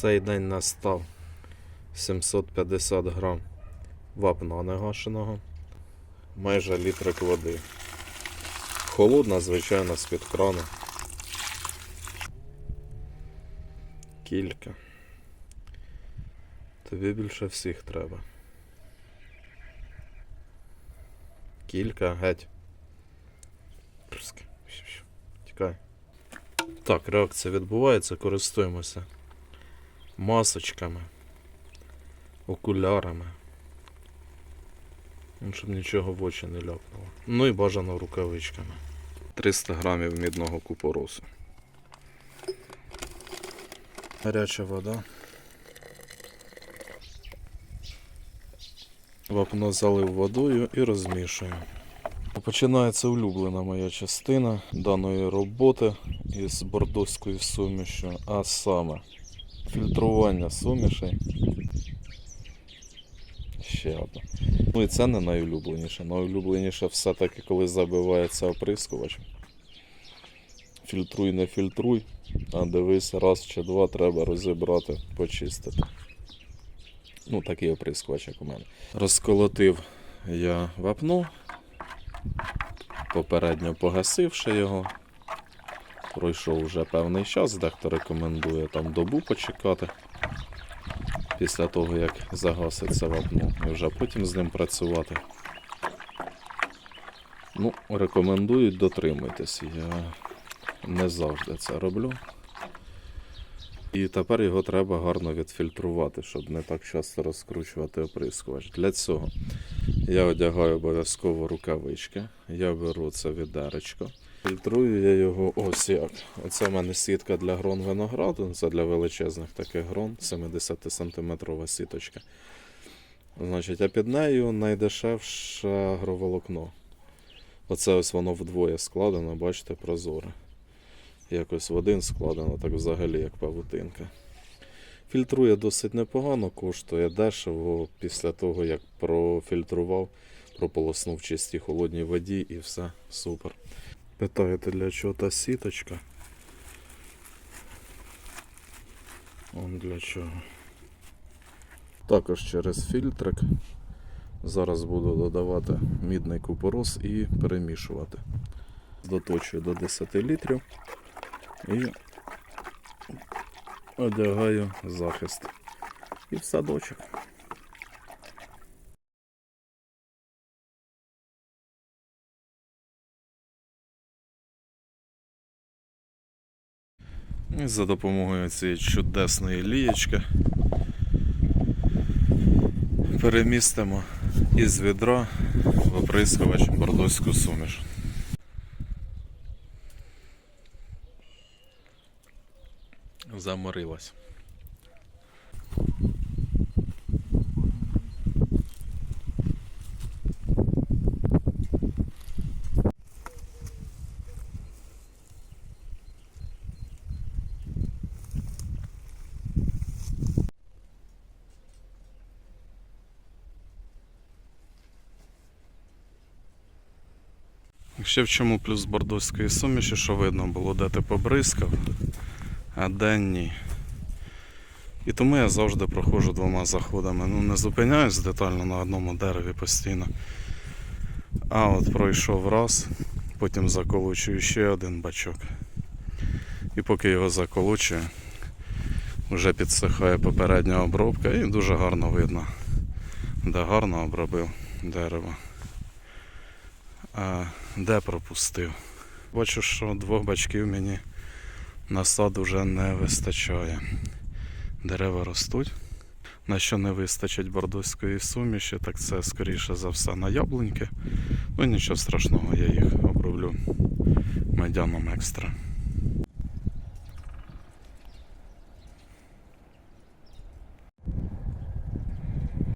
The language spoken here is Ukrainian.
Цей день настав 750 грам вапна негашеного, майже літрик води. Холодна, звичайно, з-під крану. Кілька. Тобі більше всіх треба. Кілька, геть. Тікай. Так, реакція відбувається, користуємося масочками, окулярами. Ну, щоб нічого в очі не ляпнуло. Ну і бажано рукавичками. 300 грамів мідного купоросу. Гаряча вода. Вапно залив водою і розмішую. Починається улюблена моя частина даної роботи із бордоською сумішю, а саме фільтрування сумішей. Ще одна. Ну і це не найулюбленіше. Найулюбленіше все-таки, коли забивається оприскувач. Фільтруй, не фільтруй, а дивись, раз чи два треба розібрати, почистити. Ну, такий оприскувач, як у мене. Розколотив я вапно, попередньо погасивши його. Пройшов вже певний час, дехто рекомендує там добу почекати після того, як загаситься вапно, і вже потім з ним працювати. Ну, рекомендують дотримуйтесь. Я не завжди це роблю. І тепер його треба гарно відфільтрувати, щоб не так часто розкручувати оприскувач. Для цього я одягаю обов'язково рукавички. Я беру це відеречко. Фільтрую я його ось як. Оце в мене сітка для грон винограду. Це для величезних таких грон, 70 сантиметрова сіточка. Значить, а під нею найдешевше агроволокно. Оце ось воно вдвоє складено, бачите, прозоре. Якось в один складено, так взагалі, як павутинка. Фільтрує досить непогано, коштує дешево після того, як профільтрував, прополоснув чистій холодній воді і все супер. Питаєте, для чого та сіточка? Он для чого. Також через фільтрик. Зараз буду додавати мідний купорос і перемішувати. Доточую до 10 літрів і одягаю захист. І в садочок. І за допомогою цієї чудесної лієчки перемістимо із відра в оприскувач бордоську суміш. Заморилась. Ще в чому плюс бордоської суміші, що видно було, де ти побризкав, а де ні. І тому я завжди проходжу двома заходами. Ну, не зупиняюсь детально на одному дереві постійно. А от пройшов раз, потім заколочую ще один бачок. І поки його заколочую, вже підсихає попередня обробка і дуже гарно видно, де гарно обробив дерево. А де пропустив. Бачу, що двох бачків мені на сад уже не вистачає. Дерева ростуть. На що не вистачить бордоської суміші, так це скоріше за все на яблуньки. Ну нічого страшного, я їх оброблю медяном екстра.